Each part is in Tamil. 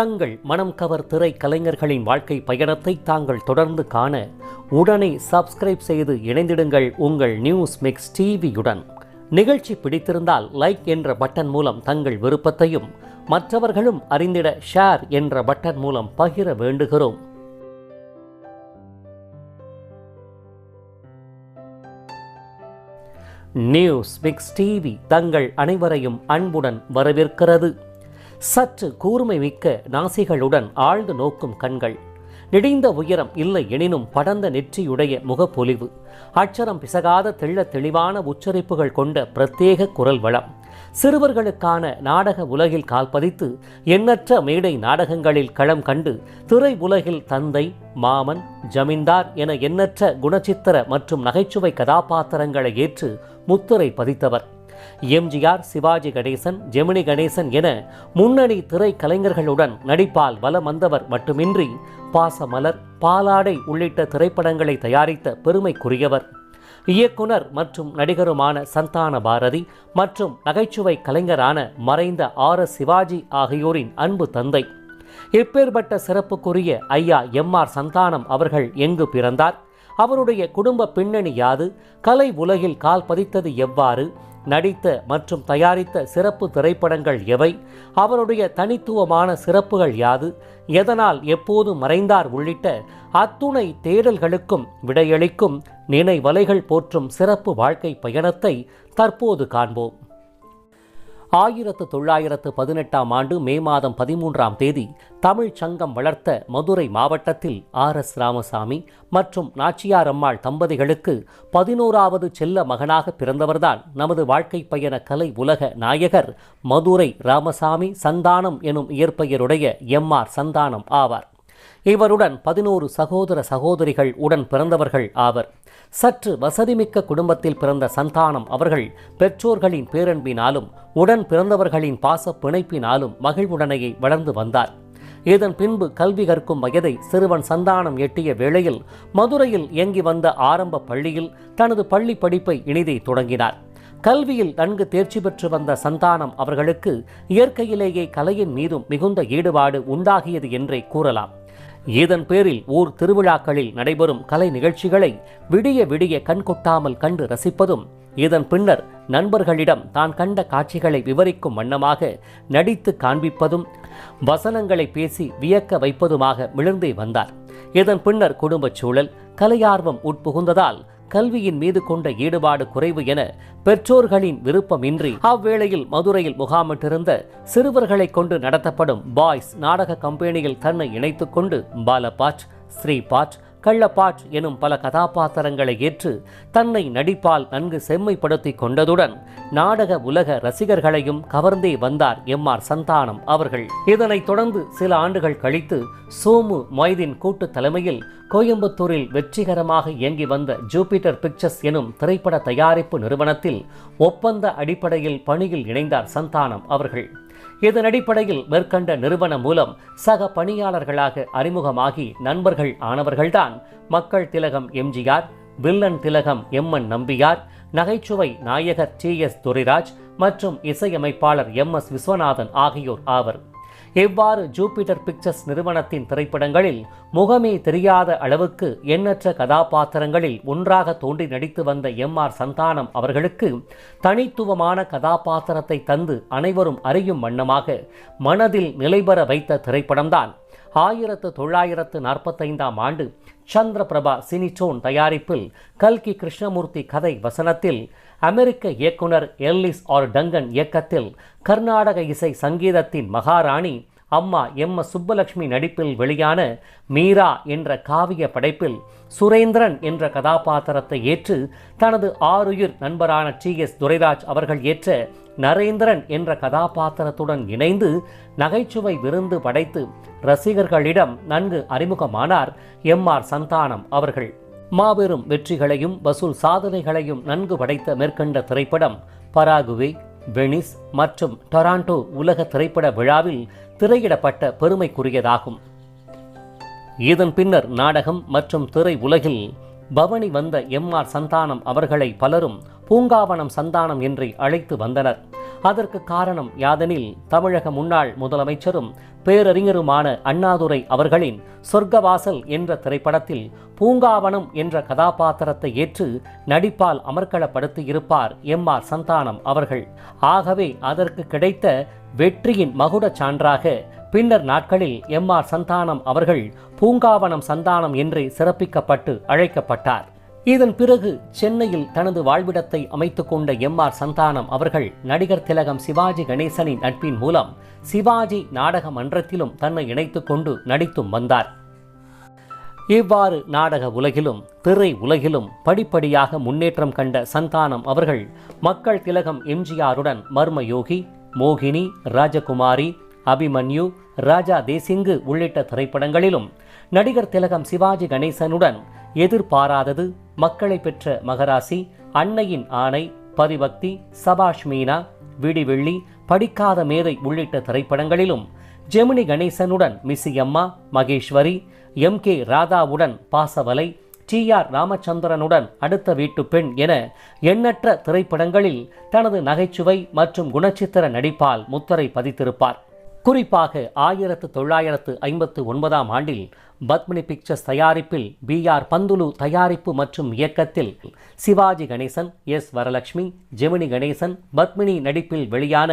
தங்கள் மனம் கவர் திரை கலைஞர்களின் வாழ்க்கை பயணத்தை தாங்கள் தொடர்ந்து காண உடனே சப்ஸ்கிரைப் செய்து இணைந்திடுங்கள் உங்கள் நியூஸ் மிக்ஸ் டிவியுடன் நிகழ்ச்சி பிடித்திருந்தால் லைக் என்ற பட்டன் மூலம் தங்கள் விருப்பத்தையும் மற்றவர்களும் அறிந்திட ஷேர் என்ற பட்டன் மூலம் பகிர வேண்டுகிறோம். நியூஸ் மிக்ஸ் டிவி தங்கள் அனைவரையும் அன்புடன் வரவேற்கிறது. சற்று கூர்மை மிக்க நாசிகளுடன் ஆழ்ந்து நோக்கும் கண்கள். நெடிந்த உயரம் இல்லை எனினும் படர்ந்த நெற்றியுடைய முகப்பொலிவு. அச்சரம் பிசகாத தெள்ள தெளிவான உச்சரிப்புகள் கொண்ட பிரத்யேக குரல் வளம் சிறுவர்களுக்கான நாடக உலகில் கால்பதித்து எண்ணற்ற மேடை நாடகங்களில் களம் கண்டு திரை உலகில் தந்தை மாமன் ஜமீன்தார் என எண்ணற்ற குணச்சித்திர மற்றும் நகைச்சுவை கதாபாத்திரங்களை ஏற்று முத்திரை பதித்தவர். எம்ஜிஆர் சிவாஜி கணேசன் ஜெமினி கணேசன் என முன்னணி திரை கலைஞர்களுடன் நடிப்பால் வலம் வந்தவர் மட்டுமின்றி பாசமலர் பாலாடை உள்ளிட்ட திரைப்படங்களை தயாரித்த பெருமைக்குரியவர். இயக்குனர் மற்றும் நடிகருமான சந்தான பாரதி மற்றும் நகைச்சுவை கலைஞரான மறைந்த ஆர் எஸ் சிவாஜி ஆகியோரின் அன்பு தந்தை. இப்பேற்பட்ட சிறப்புக்குரிய ஐயா எம் ஆர் சந்தானம் அவர்கள் எங்கு பிறந்தார்? அவருடைய குடும்ப பின்னணி யாது? கலை உலகில் கால் பதித்தது எவ்வாறு? நடித்த மற்றும் தயாரித்த சிறப்பு திரைப்படங்கள் எவை? அவருடைய தனித்துவமான சிறப்புகள் யாது? எதனால் எப்போது மறைந்தார் உள்ளிட்ட அத்துணை தேடல்களுக்கும் விடையளிக்கும் நினைவலைகள் போற்றும் சிறப்பு வாழ்க்கை பயணத்தை தற்போது காண்போம். ஆயிரத்து தொள்ளாயிரத்து பதினெட்டாம் ஆண்டு மே மாதம் பதிமூன்றாம் தேதி தமிழ் சங்கம் வளர்த்த மதுரை மாவட்டத்தில் ஆர் எஸ் ராமசாமி மற்றும் நாச்சியார் அம்மாள் தம்பதிகளுக்கு பதினோராவது செல்ல மகனாக பிறந்தவர்தான் நமது வாழ்க்கை பயண கலை உலக நாயகர் மதுரை ராமசாமி சந்தானம் எனும் இயற்பெயருடைய எம் ஆர் சந்தானம் ஆவார். இவருடன் பதினோரு சகோதர சகோதரிகள் உடன் பிறந்தவர்கள் ஆவர். சற்று வசதிமிக்க குடும்பத்தில் பிறந்த சந்தானம் அவர்கள் பெற்றோர்களின் பேரன்பினாலும் உடன் பிறந்தவர்களின் பாச பிணைப்பினாலும் மகிழ்வுடனையை வளர்ந்து வந்தார். இதன் பின்பு கல்வி கற்கும் வயதை சிறுவன் சந்தானம் எட்டிய வேளையில் மதுரையில் இயங்கி வந்த ஆரம்ப பள்ளியில் தனது பள்ளி படிப்பை இனிதை தொடங்கினார். கல்வியில் நன்கு தேர்ச்சி பெற்று வந்த சந்தானம் அவர்களுக்கு இயற்கையிலேயே கலையின் மீதும் மிகுந்த ஈடுபாடு உண்டாகியது என்றே கூறலாம். இதன் பேரில் ஊர் திருவிழாக்களில் நடைபெறும் கலை நிகழ்ச்சிகளை விடிய விடிய கண்கொட்டாமல் கண்டு ரசிப்பதும் இதன் பின்னர் நண்பர்களிடம் தான் கண்ட காட்சிகளை விவரிக்கும் வண்ணமாக நடித்து காண்பிப்பதும் வசனங்களை பேசி வியக்க வைப்பதுமாக மிளர்ந்தே வந்தார். இதன் பின்னர் குடும்பச் சூழல் கலையார்வம் உட்புகுந்ததால் கல்வியின் மீது கொண்ட ஈடுபாடு குறைவு என பெற்றோர்களின் விருப்பமின்றி அவ்வேளையில் மதுரையில் முகாமிட்டிருந்த சிறுவர்களை கொண்டு நடத்தப்படும் பாய்ஸ் நாடக கம்பெனியில் தன்னை இணைத்துக் கொண்டு பாலபாட் ஸ்ரீபாட் கள்ளப்பாட் எனும் பல கதாபாத்திரங்களை ஏற்று தன்னை நடிப்பால் நன்கு செம்மைப்படுத்தி கொண்டதுடன் நாடக உலக ரசிகர்களையும் கவர்ந்தே வந்தார் எம் ஆர் சந்தானம் அவர்கள். இதனைத் தொடர்ந்து சில ஆண்டுகள் கழித்து சோமு மொய்தீன் கூட்டு தலைமையில் கோயம்புத்தூரில் வெற்றிகரமாக இயங்கி வந்த ஜூபிட்டர் பிக்சர்ஸ் எனும் திரைப்பட தயாரிப்பு நிறுவனத்தில் ஒப்பந்த அடிப்படையில் பணியில் இணைந்தார் சந்தானம் அவர்கள். இதன் அடிப்படையில் மேற்கண்ட நிறுவனம் மூலம் சக பணியாளர்களாக அறிமுகமாகி நண்பர்கள் ஆனவர்கள்தான். மக்கள் திலகம் எம்ஜிஆர் வில்லன் திலகம் எம்என் நம்பியார் நகைச்சுவை நாயகர் டி எஸ் துரைராஜ் மற்றும் இசையமைப்பாளர் எம் எஸ் விஸ்வநாதன் ஆகியோர் ஆவர். இவ்வாறு ஜூபிட்டர் பிக்சர்ஸ் நிறுவனத்தின் திரைப்படங்களில் முகமே தெரியாத அளவுக்கு எண்ணற்ற கதாபாத்திரங்களில் ஒன்றாக தோன்றி நடித்து வந்த எம் ஆர் சந்தானம் அவர்களுக்கு தனித்துவமான கதாபாத்திரத்தை தந்து அனைவரும் அறியும் வண்ணமாக மனதில் நிலைபெற வைத்த திரைப்படம்தான். ஆயிரத்து தொள்ளாயிரத்து நாற்பத்தைந்தாம் ஆண்டு சந்திரபிரபா சினிடோன் தயாரிப்பில் கல்கி கிருஷ்ணமூர்த்தி கதை வசனத்தில் அமெரிக்க இயக்குனர் எல்லிஸ் ஆர் டங்கன் இயக்கத்தில் கர்நாடக இசை சங்கீதத்தின் மகாராணி அம்மா எம் எஸ் சுப்பலட்சுமி நடிப்பில் வெளியான மீரா என்ற காவிய படைப்பில் சுரேந்திரன் என்ற கதாபாத்திரத்தை ஏற்று தனது ஆறுயிர் நண்பரான டி எஸ் துரைராஜ் அவர்கள் ஏற்ற நரேந்திரன் என்ற கதாபாத்திரத்துடன் இணைந்து நகைச்சுவை விருந்து படைத்து ரசிகர்களிடம் நன்கு அறிமுகமானார் எம் ஆர் சந்தானம் அவர்கள். மாபெரும் வெற்றிகளையும் வசூல் சாதனைகளையும் நன்கு படைத்த மேற்கண்ட திரைப்படம் பராகுவே வெனிஸ் மற்றும் டொராண்டோ உலக திரைப்பட விழாவில் திரையிடப்பட்ட பெருமைக்குரியதாகும். இதன் பின்னர் நாடகம் மற்றும் திரை உலகில் பவனி வந்த எம் ஆர் சந்தானம் அவர்களை பலரும் பூங்காவனம் சந்தானம் என்று அழைத்து வந்தனர். அதற்கு காரணம் யாதெனில் தமிழக முன்னாள் முதலமைச்சரும் பேரறிஞருமான அண்ணாதுரை அவர்களின் சொர்க்கவாசல் என்ற திரைப்படத்தில் பூங்காவனம் என்ற கதாபாத்திரத்தை ஏற்று நடிப்பால் அமர்களப்படுத்தியிருப்பார் எம் ஆர் சந்தானம் அவர்கள். ஆகவே அதற்கு கிடைத்த வெற்றியின் மகுடச் சான்றாக பின்னர் நாட்களில் எம் ஆர் சந்தானம் அவர்கள் பூங்காவனம் சந்தானம் என்றே சிறப்பிக்கப்பட்டு அழைக்கப்பட்டார். இதன் பிறகு சென்னையில் தனது வாழ்விடத்தை அமைத்துக் கொண்ட எம் ஆர் சந்தானம் அவர்கள் நடிகர் திலகம் சிவாஜி கணேசனின் நட்பின் மூலம் சிவாஜி நாடக மன்றத்திலும் தன்னை இணைத்துக் கொண்டு நடித்தும் வந்தார். இவ்வாறு நாடக உலகிலும் திரை உலகிலும் படிப்படியாக முன்னேற்றம் கண்ட சந்தானம் அவர்கள் மக்கள் திலகம் எம்ஜிஆருடன் மர்மயோகி மோகினி ராஜகுமாரி அபிமன்யு ராஜா தேசிங்கு உள்ளிட்ட திரைப்படங்களிலும் நடிகர் திலகம் சிவாஜி கணேசனுடன் எதிர்பாராதது மக்களை பெற்ற மகராசி அன்னையின் ஆணை பதிபக்தி சபாஷ் மீனா விடிவெள்ளி படிக்காத மேதை உள்ளிட்ட திரைப்படங்களிலும் ஜெமினி கணேசனுடன் Missiamma Maheswari M K ராதாவுடன் பாசவலை டி ஆர் ராமச்சந்திரனுடன் அடுத்த வீட்டு பெண் என எண்ணற்ற திரைப்படங்களில் தனது நகைச்சுவை மற்றும் குணச்சித்திர நடிப்பால் முத்திரை பதித்திருப்பார். குறிப்பாக ஆயிரத்து தொள்ளாயிரத்து ஐம்பத்து ஒன்பதாம் ஆண்டில் பத்மினி பிக்சர்ஸ் தயாரிப்பில் பி ஆர் பந்துலு தயாரிப்பு மற்றும் இயக்கத்தில் சிவாஜி கணேசன் எஸ் வரலட்சுமி ஜெமினி கணேசன் பத்மினி நடிப்பில் வெளியான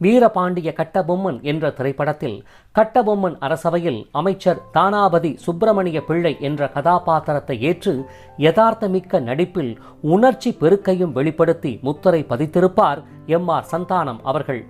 வீரபாண்டிய கட்டபொம்மன் என்ற திரைப்படத்தில் கட்டபொம்மன் அரசவையில் அமைச்சர் தானாபதி சுப்பிரமணிய பிள்ளை என்ற கதாபாத்திரத்தை ஏற்று யதார்த்தமிக்க நடிப்பில் உணர்ச்சி பெருக்கையும் வெளிப்படுத்தி முத்திரை பதித்திருப்பார் எம் ஆர் சந்தானம் அவர்கள்.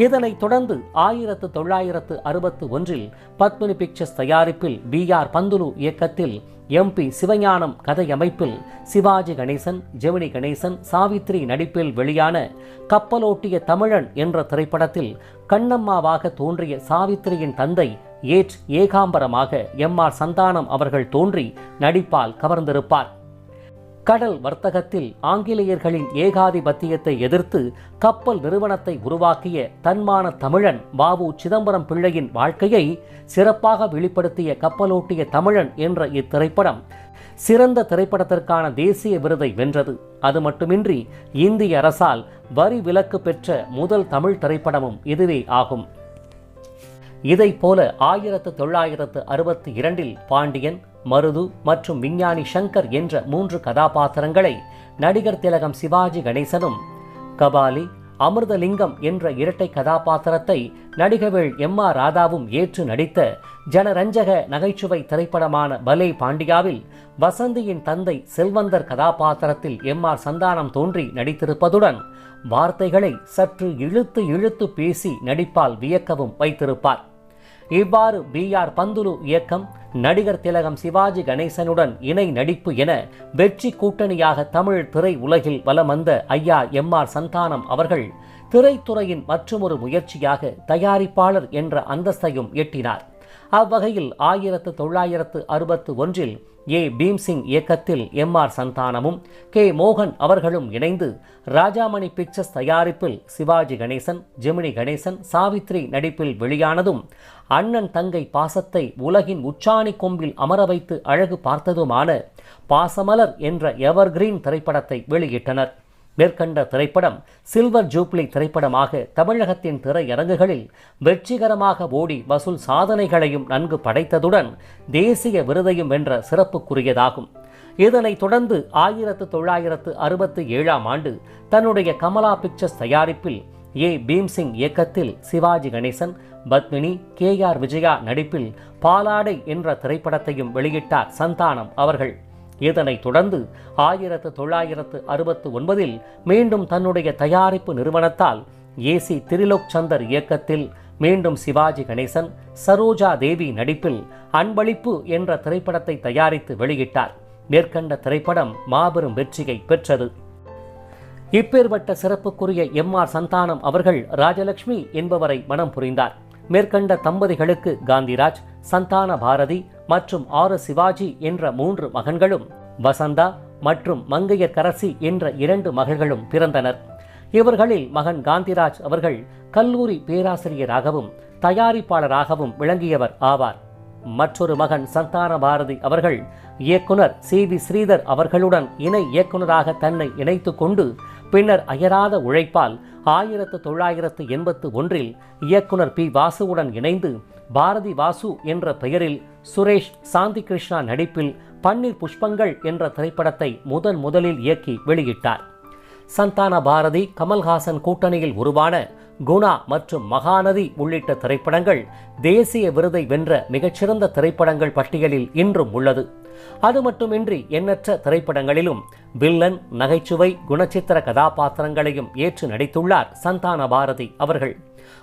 இதனைத் தொடர்ந்து ஆயிரத்து தொள்ளாயிரத்து அறுபத்து ஒன்றில் பத்மினி பிக்சர்ஸ் தயாரிப்பில் பி ஆர் பந்துலு இயக்கத்தில் எம்பி சிவஞானம் கதையமைப்பில் சிவாஜி கணேசன் ஜெமினி கணேசன் சாவித்ரி நடிப்பில் வெளியான கப்பலோட்டிய தமிழன் என்ற திரைப்படத்தில் கண்ணம்மாவாக தோன்றிய சாவித்திரியின் தந்தை ஏட் ஏகாம்பரமாக எம். ஆர். சந்தானம் அவர்கள் தோன்றி நடிப்பால் கவர்ந்திருப்பார். கடல் வர்த்தகத்தில் ஆங்கிலேயர்களின் ஏகாதிபத்தியத்தை எதிர்த்து கப்பல் நிறுவனத்தை உருவாக்கிய தன்மான தமிழன் வாவு சிதம்பரம் பிள்ளையின் வாழ்க்கையை சிறப்பாக வெளிப்படுத்திய கப்பலோட்டிய தமிழன் என்ற இத்திரைப்படம் சிறந்த திரைப்படத்திற்கான தேசிய விருதை வென்றது. அது மட்டுமின்றி இந்திய அரசால் வரி விலக்கு பெற்ற முதல் தமிழ் திரைப்படமும் இதுவே ஆகும். இதைப் போல ஆயிரத்து தொள்ளாயிரத்து அறுபத்தி இரண்டில் பாண்டியன் மருது மற்றும் விஞ்ஞானி சங்கர் என்ற மூன்று கதாபாத்திரங்களை நடிகர் திலகம் சிவாஜி கணேசனும் கபாலி அமிர்தலிங்கம் என்ற இரட்டை கதாபாத்திரத்தை நடிகவேள் எம் ஆர் ராதாவும் ஏற்று நடித்த ஜனரஞ்சக நகைச்சுவை திரைப்படமான பலே பாண்டியாவில் வசந்தியின் தந்தை செல்வந்தர் கதாபாத்திரத்தில் எம் ஆர் சந்தானம் தோன்றி நடித்திருப்பதுடன் வார்த்தைகளை சற்று இழுத்து இழுத்து பேசி நடிப்பால் வியக்கவும் வைத்திருப்பார். இவ்வாறு பி ஆர் பந்துலு இயக்கம் நடிகர் திலகம் சிவாஜி கணேசனுடன் இணை நடிப்பு என வெற்றி கூட்டணியாக தமிழ் திரை உலகில் வலம் வந்த ஐயா எம் ஆர் சந்தானம் அவர்கள் திரைத்துறையின் மற்றொரு முயற்சியாக தயாரிப்பாளர் என்ற அந்தஸ்தையும் எட்டினார். அவ்வகையில் ஆயிரத்து தொள்ளாயிரத்து அறுபத்து ஒன்றில் ஏ. பீம்சிங் இயக்கத்தில் எம். ஆர். சந்தானமும் கே. மோகன் அவர்களும் இணைந்து ராஜாமணி பிக்சர்ஸ் தயாரிப்பில் சிவாஜி கணேசன் ஜெமினி கணேசன் சாவித்ரி நடிப்பில் வெளியானதும் அண்ணன் தங்கை பாசத்தை உலகின் உச்சாணி கொம்பில் அமர வைத்து அழகு பார்த்ததுமான பாசமலர் என்ற எவர்கிரீன் திரைப்படத்தை வெளியிட்டனர். மேற்கண்ட திரைப்படம் சில்வர் ஜூப்ளி திரைப்படமாக தமிழகத்தின் திரையரங்குகளில் வெற்றிகரமாக ஓடி வசூல் சாதனைகளையும் நன்கு படைத்ததுடன் தேசிய விருதையும் வென்ற சிறப்புக்குரியதாகும். இதனைத் தொடர்ந்து ஆயிரத்து தொள்ளாயிரத்து அறுபத்தி ஏழாம் ஆண்டு தன்னுடைய கமலா பிக்சர்ஸ் தயாரிப்பில் ஏ. பீம்சிங் இயக்கத்தில் சிவாஜி கணேசன் பத்மினி கே. ஆர். விஜயா நடிப்பில் பாலாடை என்ற திரைப்படத்தையும் வெளியிட்டார் சந்தானம் அவர்கள். இதனைத் தொடர்ந்து ஆயிரத்து தொள்ளாயிரத்து அறுபத்து ஒன்பதில் மீண்டும் தன்னுடைய தயாரிப்பு நிறுவனத்தால் ஏசி திரிலோக் சந்தர் இயக்கத்தில் மீண்டும் சிவாஜி கணேசன் சரோஜா தேவி நடிப்பில் அன்பளிப்பு என்ற திரைப்படத்தை தயாரித்து வெளியிட்டார். மேற்கண்ட திரைப்படம் மாபெரும் வெற்றியை பெற்றது. இப்பேற்பட்ட சிறப்புக்குரிய எம் ஆர் சந்தானம் அவர்கள் ராஜலட்சுமி என்பவரை மனம் புரிந்தார். மேற்கண்ட தம்பதிகளுக்கு காந்திராஜ் சந்தான பாரதி மற்றும் ஆர் சிவாஜி என்ற மூன்று மகன்களும் வசந்தா மற்றும் மங்கையர்கரசி என்ற இரண்டு மகள்களும் பிறந்தனர். இவர்களில் மகன் காந்திராஜ் அவர்கள் கல்லூரி பேராசிரியராகவும் தயாரிப்பாளராகவும் விளங்கியவர் ஆவார். மற்றொரு மகன் சந்தான பாரதி அவர்கள் இயக்குனர் சி. வி. ஸ்ரீதர் அவர்களுடன் இணை இயக்குனராக தன்னை இணைத்து கொண்டு பின்னர் அயராத உழைப்பால் ஆயிரத்து தொள்ளாயிரத்து எண்பத்து ஒன்றில் இயக்குனர் பி. வாசுவுடன் இணைந்து பாரதி வாசு என்ற பெயரில் சுரேஷ் சாந்தி கிருஷ்ணா நடிப்பில் பன்னீர் புஷ்பங்கள் என்ற திரைப்படத்தை முதன் முதலில் இயக்கி வெளியிட்டார். சந்தான பாரதி கமல்ஹாசன் கூட்டணியில் உருவான குணா மற்றும் மகாநதி உள்ளிட்ட திரைப்படங்கள் தேசிய விருதை வென்ற மிகச்சிறந்த திரைப்படங்கள் பட்டியலில் இன்றும் உள்ளது. அது மட்டுமின்றி எண்ணற்ற திரைப்படங்களிலும் வில்லன் நகைச்சுவை குணச்சித்திர கதாபாத்திரங்களையும் ஏற்று நடித்துள்ளார் சந்தான பாரதி அவர்கள்.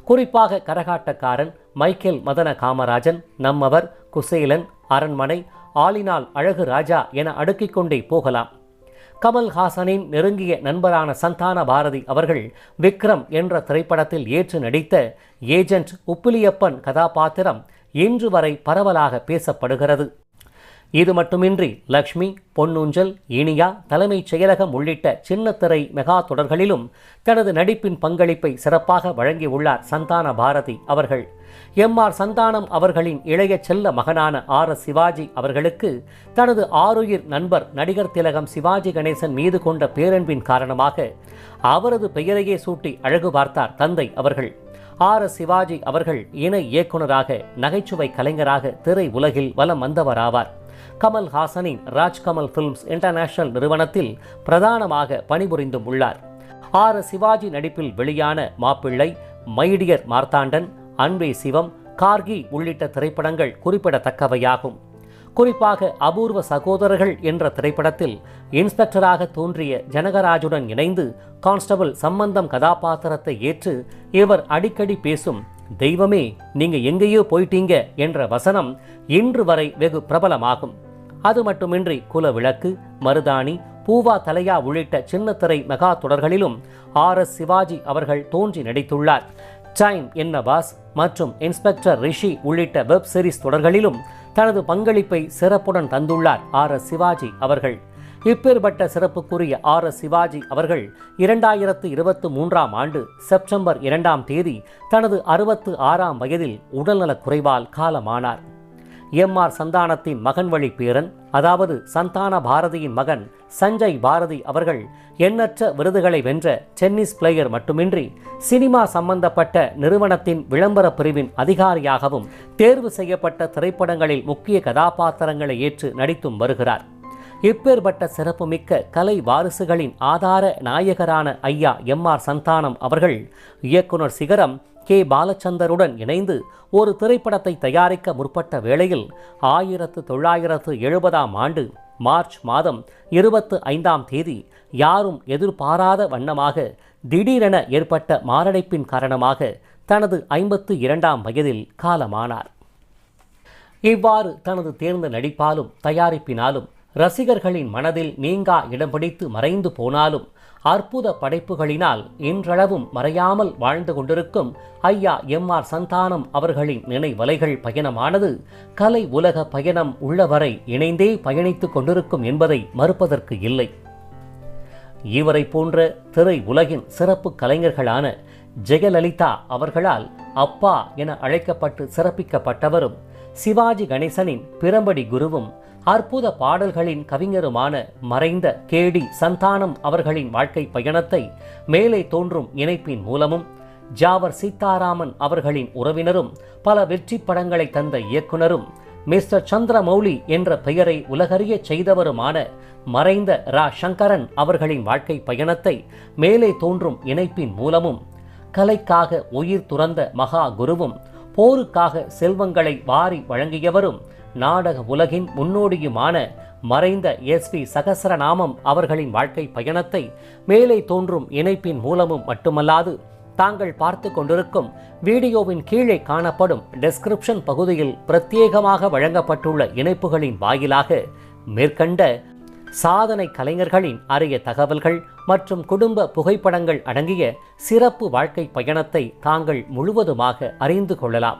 குறிப்பாக கரகாட்டக்காரன் மைக்கேல் மதன காமராஜன் நம்மவர் குசேலன் அரண்மனை ஆளினால் அழகு ராஜா என அடுக்கிக் கொண்டே போகலாம். கமல்ஹாசனின் நெருங்கிய நண்பரான சந்தான பாரதி அவர்கள் விக்ரம் என்ற திரைப்படத்தில் ஏற்று நடித்த ஏஜென்ட் உப்பிலியப்பன் கதாபாத்திரம் இன்று வரை பரவலாக பேசப்படுகிறது. இது மட்டுமின்றி லக்ஷ்மி பொன்னூஞ்சல் இனியா தலைமைச் செயலகம் உள்ளிட்ட சின்னத்திரை மெகா தொடர்களிலும் தனது நடிப்பின் பங்களிப்பை சிறப்பாக வழங்கியுள்ளார் சந்தான பாரதி அவர்கள். எம் ஆர் சந்தானம் அவர்களின் இளைய செல்ல மகனான ஆர் எஸ் சிவாஜி அவர்களுக்கு தனது ஆருயிர் நண்பர் நடிகர் திலகம் சிவாஜி கணேசன் மீது கொண்ட பேரன்பின் காரணமாக அவரது பெயரையே சூட்டி அழகு பார்த்தார் தந்தை அவர்கள். ஆர் எஸ் சிவாஜி அவர்கள் இணை இயக்குனராக நகைச்சுவை கலைஞராக திரை உலகில் வலம் வந்தவராவார். கமல் ஹாசனின் ராஜ்கமல் ஃபிலிம்ஸ் இன்டர்நேஷனல் நிறுவனத்தில் பிரதானமாக பணிபுரிந்தும் உள்ளார். ஆர். சிவாஜி நடிப்பில் வெளியான மாப்பிள்ளை மைடியர் மார்த்தாண்டன் அன்பே சிவம் கார்கி உள்ளிட்ட திரைப்படங்கள் குறிப்பிடத்தக்கவையாகும். குறிப்பாக அபூர்வ சகோதரர்கள் என்ற திரைப்படத்தில் இன்ஸ்பெக்டராக தோன்றிய ஜனகராஜுடன் இணைந்து கான்ஸ்டபிள் சம்பந்தம் கதாபாத்திரத்தை ஏற்று இவர் அடிக்கடி பேசும் தெய்வமே நீங்க எங்கேயோ போயிட்டீங்க என்ற வசனம் இன்று வரை வெகு பிரபலமாகும். அது மட்டுமின்றி குலவிளக்கு மருதாணி பூவா தலையா உள்ளிட்ட சின்னத்திரை மெகா தொடர்களிலும் ஆர் எஸ் சிவாஜி அவர்கள் தோன்றி நடித்துள்ளார். சைம் என்ன பாஸ் மற்றும் இன்ஸ்பெக்டர் ரிஷி உள்ளிட்ட வெப் சீரிஸ் தொடர்களிலும் தனது பங்களிப்பை சிறப்புடன் தந்துள்ளார் ஆர் எஸ் சிவாஜி அவர்கள். இப்பேற்பட்ட சிறப்புக்குரிய ஆர் எஸ் சிவாஜி அவர்கள் இரண்டாயிரத்து இருபத்து மூன்றாம் ஆண்டு செப்டம்பர் இரண்டாம் தேதி தனது அறுபத்து ஆறாம் வயதில் உடல்நலக் குறைவால் காலமானார். எம் ஆர் சந்தானத்தின் மகன் வழி பேரன் அதாவது சந்தான பாரதியின் மகன் சஞ்சய் பாரதி அவர்கள் எண்ணற்ற விருதுகளை வென்ற டென்னிஸ் பிளேயர் மட்டுமின்றி சினிமா சம்பந்தப்பட்ட நிறுவனத்தின் விளம்பர பிரிவின் அதிகாரியாகவும் தேர்வு செய்யப்பட்ட திரைப்படங்களில் முக்கிய கதாபாத்திரங்களை ஏற்று நடித்தும் வருகிறார். இப்பேற்பட்ட சிறப்புமிக்க கலை வாரிசுகளின் ஆதார நாயகரான ஐயா எம் ஆர் சந்தானம் அவர்கள் இயக்குனர் சிகரம் கே பாலச்சந்தருடன் இணைந்து ஒரு திரைப்படத்தை தயாரிக்க முற்பட்ட வேளையில் ஆயிரத்து தொள்ளாயிரத்து எழுபதாம் ஆண்டு மார்ச் மாதம் இருபத்து ஐந்தாம் தேதி யாரும் எதிர்பாராத வண்ணமாக திடீரென ஏற்பட்ட மாரடைப்பின் காரணமாக தனது ஐம்பத்து இரண்டாம் வயதில் காலமானார். இவ்வாறு தனது தேர்ந்த நடிப்பாலும் தயாரிப்பினாலும் ரசிகர்களின் மனதில் நீங்கா இடம் பிடித்து மறைந்து போனாலும் அற்புத படைப்புகளினால் இன்றளவும் மறையாமல் வாழ்ந்து கொண்டிருக்கும் ஐயா எம் ஆர் சந்தானம் அவர்களின் நினைவலைகள் பயணமானது கலை உலக பயணம் உள்ளவரை இணைந்தே பயணித்துக் கொண்டிருக்கும் என்பதை மறுப்பதற்கு இல்லை. இவரை போன்ற திரை உலகின் சிறப்பு கலைஞர்களான ஜெயலலிதா அவர்களால் அப்பா என அழைக்கப்பட்டு சிறப்பிக்கப்பட்டவரும் சிவாஜி கணேசனின் பிரம்படி குருவும் அற்புத பாடல்களின் கவிஞருமான மறைந்த கேடி சந்தானம் அவர்களின் வாழ்க்கை பயணத்தை மேலே தோன்றும் இணைப்பின் மூலமும் ஜாவர் சீதாராமன் அவர்களின் உறவினரும் பல வெற்றி படங்களை தந்த இயக்குனரும் மிஸ்டர் சந்திரமௌலி என்ற பெயரை உலகறிய செய்தவருமான மறைந்த ரா. சங்கரன் அவர்களின் வாழ்க்கை பயணத்தை மேலே தோன்றும் இணைப்பின் மூலமும் கலைக்காக உயிர் துறந்த மகா குருவும் போருக்காக செல்வங்களை வாரி வழங்கியவரும் நாடக உலகின் முன்னோடியுமான மறைந்த எஸ் பி சகசரநாமம் அவர்களின் வாழ்க்கை பயணத்தை மேலே தோன்றும் இணைப்பின் மூலமும் மட்டுமல்லாது தாங்கள் பார்த்து கொண்டிருக்கும் வீடியோவின் கீழே காணப்படும் டெஸ்கிரிப்ஷன் பகுதியில் பிரத்யேகமாக வழங்கப்பட்டுள்ள இணைப்புகளின் வாயிலாக மேற்கண்ட சாதனை கலைஞர்களின் அரிய தகவல்கள் மற்றும் குடும்ப புகைப்படங்கள் அடங்கிய சிறப்பு வாழ்க்கை பயணத்தை தாங்கள் முழுவதுமாக அறிந்து கொள்ளலாம்.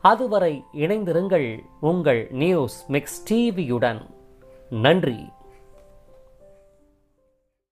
அதுவரை இணைந்திருங்கள் உங்கள் நியூஸ் மிக்ஸ் டிவியுடன். நன்றி.